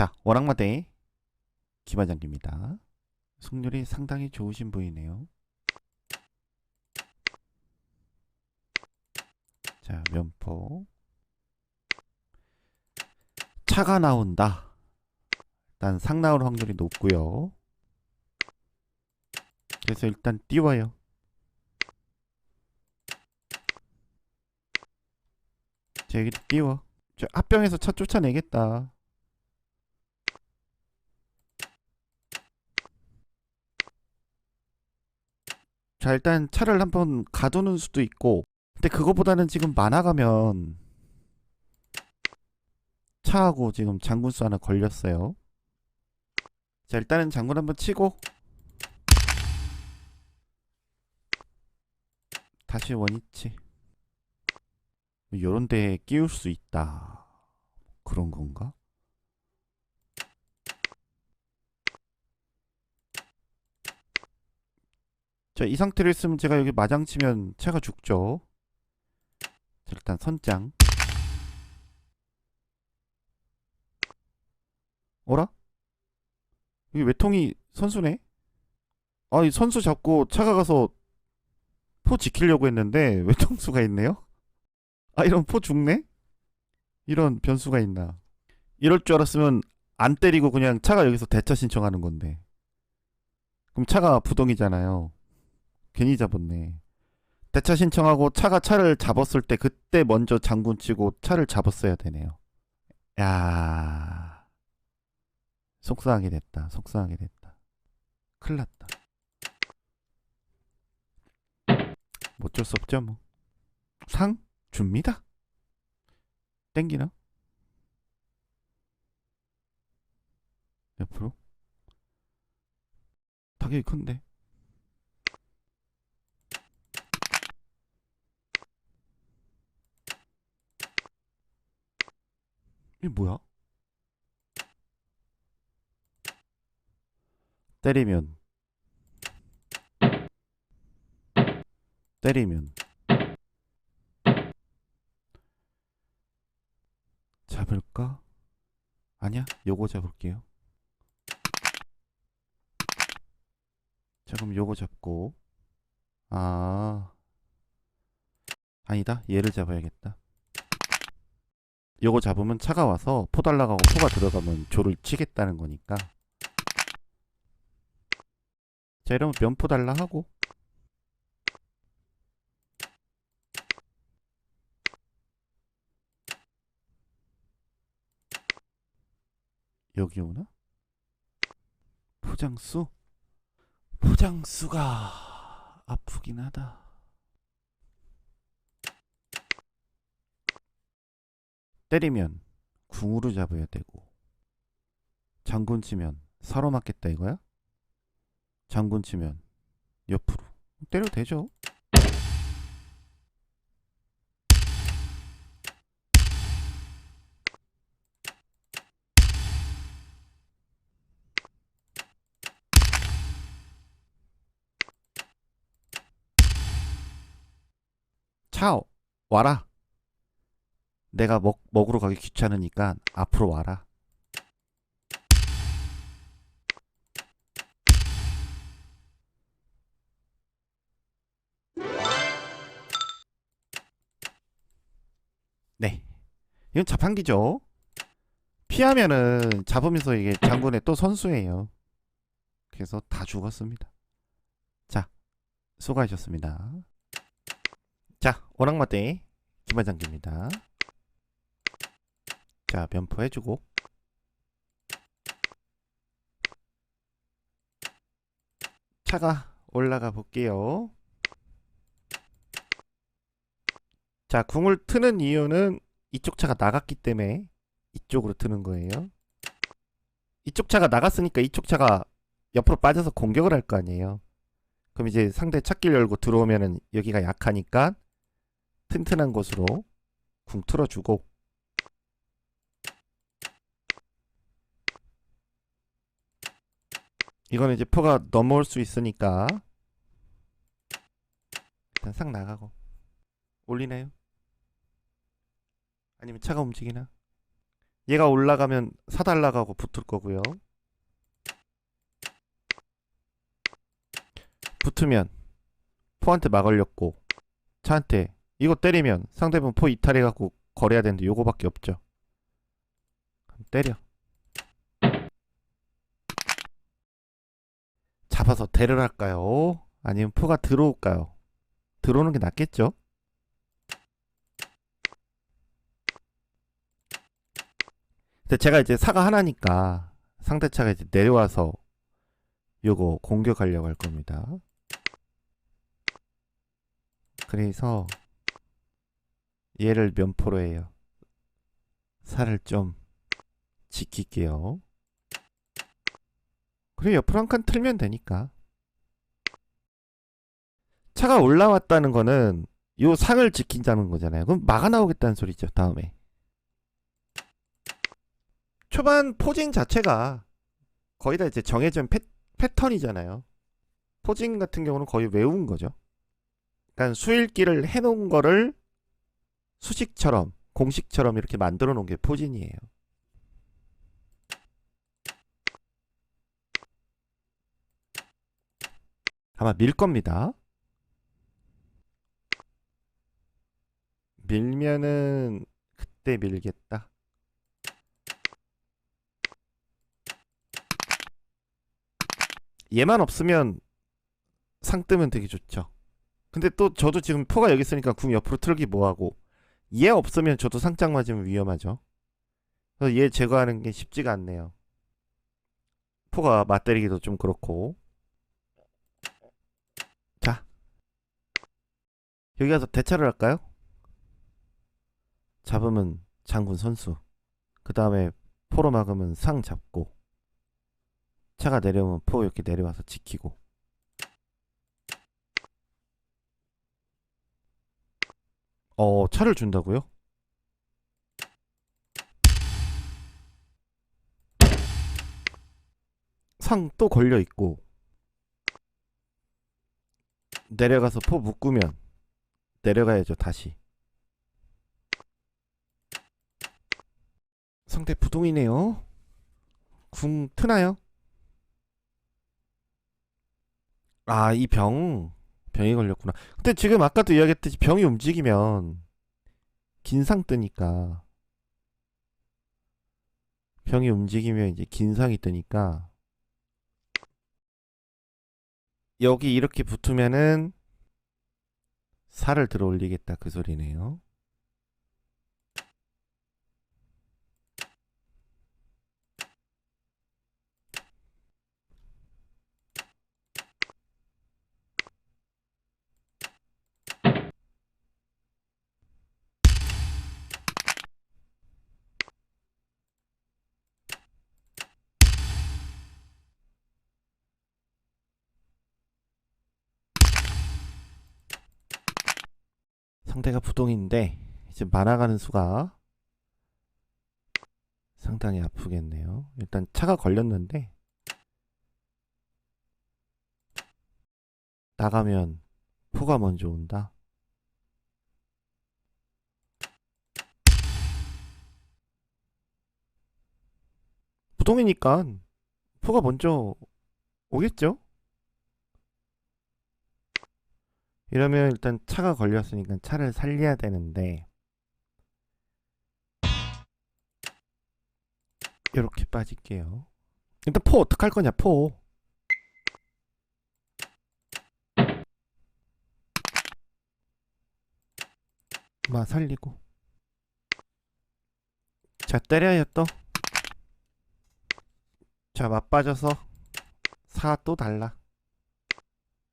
자, 워낙마대 김화장입니다. 승률이 상당히 좋으신 분이네요. 자, 면포. 차가 나온다. 일단 상 나올 확률이 높고요. 그래서 일단 띄워요. 자, 여기 띄워. 저 앞병에서 차 쫓아내겠다. 자, 일단 차를 한 번 가두는 수도 있고, 근데 그거보다는 지금 만화가면 차하고 지금 장군수 하나 걸렸어요. 자, 일단은 장군 한번 치고 다시 원위치. 요런 데에 끼울 수 있다. 그런 건가? 자, 이 상태로 있으면 제가 여기 마장 치면 차가 죽죠. 자, 일단 선장. 어라? 여기 외통이 선수네? 아, 이 선수 잡고 차가 가서 포 지키려고 했는데 외통수가 있네요? 아, 이런 포 죽네? 이런 변수가 있나. 이럴 줄 알았으면 안 때리고 그냥 차가 여기서 대차 신청하는 건데. 그럼 차가 부동이잖아요. 괜히 잡았네. 대차 신청하고 차가 차를 잡았을 때 그때 먼저 장군 치고 차를 잡았어야 되네요. 야 속상하게 됐다. 속상하게 됐다. 큰일 났다. 뭐 어쩔 수 없죠 뭐. 상 줍니다. 땡기나? 옆으로? 타격이 큰데. 이게 뭐야? 때리면 때리면 잡을까? 아니야, 요거 잡을게요. 자, 그럼 요거 잡고 아 아니다, 얘를 잡아야겠다. 요거 잡으면 차가 와서 포 달라가고 포가 들어가면 조를 치겠다는 거니까 자 이러면 면포 달라 하고 여기 오나? 포장수? 포장수가 아프긴 하다 때리면 궁으로 잡아야 되고 장군 치면 사로 맞겠다 이거야? 장군 치면 옆으로 때려도 되죠? 차오 와라 내가 먹, 먹으러 가기 귀찮으니까 앞으로 와라. 네. 이건 자판기죠. 피하면은 잡으면서 이게 장군의 또 선수예요. 그래서 다 죽었습니다. 자, 수고하셨습니다. 자, 오락마대 김반장입니다. 자, 면포 해주고 차가 올라가 볼게요. 자, 궁을 트는 이유는 이쪽 차가 나갔기 때문에 이쪽으로 트는 거예요. 이쪽 차가 나갔으니까 이쪽 차가 옆으로 빠져서 공격을 할 거 아니에요. 그럼 이제 상대 찾길 열고 들어오면은 여기가 약하니까 튼튼한 곳으로 궁 틀어주고 이거는 이제 포가 넘어올 수 있으니까 일단 싹 나가고 올리나요? 아니면 차가 움직이나? 얘가 올라가면 사달라가고 붙을 거고요. 붙으면 포한테 막 걸렸고 차한테 이거 때리면 상대방 포 이탈해갖고 거래해야 되는데 요거밖에 없죠. 그럼 때려. 잡아서 대를 할까요? 아니면 포가 들어올까요? 들어오는 게 낫겠죠? 근데 제가 이제 사가 하나니까 상대차가 이제 내려와서 요거 공격하려고 할 겁니다. 그래서 얘를 면포로 해요. 살을 좀 지킬게요. 그리고 옆으로 한 칸 틀면 되니까. 차가 올라왔다는 거는 요 상을 지킨다는 거잖아요. 그럼 막아 나오겠다는 소리죠. 다음에. 초반 포징 자체가 거의 다 이제 정해진 패, 패턴이잖아요. 포징 같은 경우는 거의 외운 거죠. 그러니까 수일기를 해놓은 거를 수식처럼 공식처럼 이렇게 만들어 놓은 게 포진이에요. 아마 밀 겁니다. 밀면은 그때 밀겠다. 얘만 없으면 상 뜨면 되게 좋죠. 근데 또 저도 지금 포가 여기 있으니까 궁 옆으로 틀기 뭐하고 얘 없으면 저도 상장 맞으면 위험하죠. 그래서 얘 제거하는 게 쉽지가 않네요. 포가 맞때리기도 좀 그렇고 자 여기 가서 대차를 할까요? 잡으면 장군 선수 그 다음에 포로 막으면 상 잡고 차가 내려오면 포 이렇게 내려와서 지키고 어 차를 준다고요? 상 또 걸려 있고 내려가서 포 묶으면 내려가야죠 다시 상대 부동이네요 궁 트나요? 아, 이 병. 병이 걸렸구나. 근데 지금 아까도 이야기했듯이 병이 움직이면 긴상 뜨니까. 병이 움직이면 이제 긴상이 뜨니까. 여기 이렇게 붙으면은 살을 들어 올리겠다 그 소리네요. 상대가 부동인데 이제 만화가는 수가 상당히 아프겠네요. 일단 차가 걸렸는데 나가면 포가 먼저 온다. 부동이니까 포가 먼저 오겠죠? 이러면 일단 차가 걸렸으니까 차를 살려야 되는데 이렇게 빠질게요. 일단 포 어떡할 거냐 포. 마 살리고 자 때려요 또. 자 맞빠져서 사 또 달라.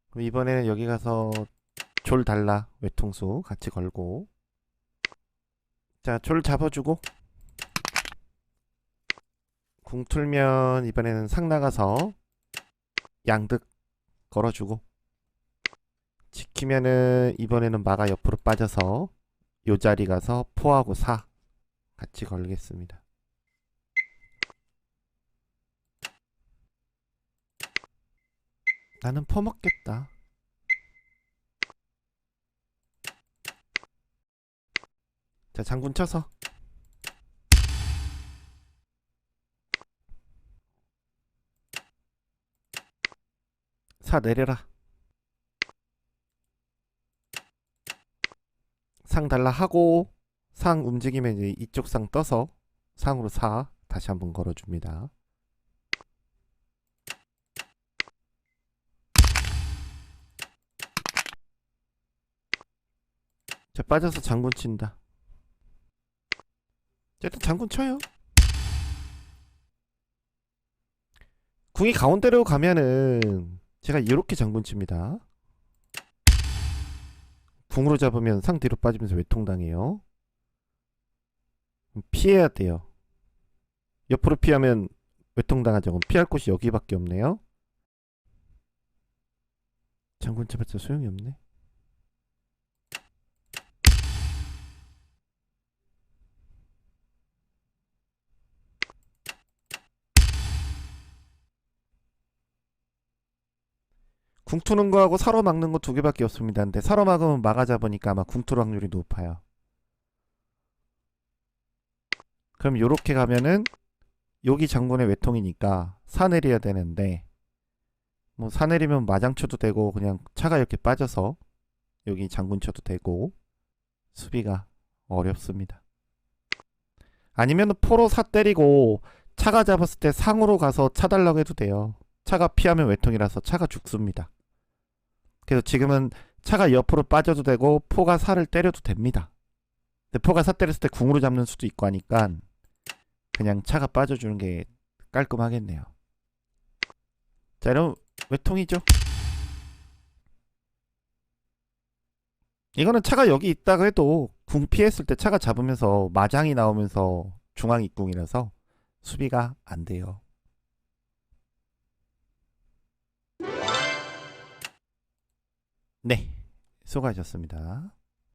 그럼 이번에는 여기 가서 졸 달라 외통수 같이 걸고. 자 졸 잡아주고. 궁 틀면 이번에는 상 나가서 양득 걸어주고. 지키면은 이번에는 마가 옆으로 빠져서 요 자리 가서 포하고 사 같이 걸겠습니다. 나는 퍼먹겠다 자 장군 쳐서. 사 내려라. 상 달라 하고 상 움직이면 이제 이쪽 상 떠서 상으로 사 다시 한번 걸어줍니다. 자 빠져서 장군 친다. 자, 일단 장군 쳐요. 궁이 가운데로 가면은 제가 이렇게 장군 칩니다. 궁으로 잡으면 상 뒤로 빠지면서 외통당해요. 피해야 돼요. 옆으로 피하면 외통당하죠. 피할 곳이 여기밖에 없네요. 장군 쳐봤자 소용이 없네. 궁투는 거하고 사로 막는 거 두 개밖에 없습니다. 근데 사로 막으면 막아 잡으니까 아마 궁투 확률이 높아요. 그럼 요렇게 가면은 여기 장군의 외통이니까 사 내려야 되는데 뭐 사 내리면 마장 쳐도 되고 그냥 차가 이렇게 빠져서 여기 장군 쳐도 되고 수비가 어렵습니다. 아니면 포로 사 때리고 차가 잡았을 때 상으로 가서 차 달라고 해도 돼요. 차가 피하면 외통이라서 차가 죽습니다. 그래서 지금은 차가 옆으로 빠져도 되고 포가 살을 때려도 됩니다. 근데 포가 사 때렸을 때 궁으로 잡는 수도 있고 하니까 그냥 차가 빠져주는 게 깔끔하겠네요. 자, 이러면 외통이죠. 이거는 차가 여기 있다고 해도 궁 피했을 때 차가 잡으면서 마장이 나오면서 중앙 입궁이라서 수비가 안 돼요. 네, 수고하셨습니다.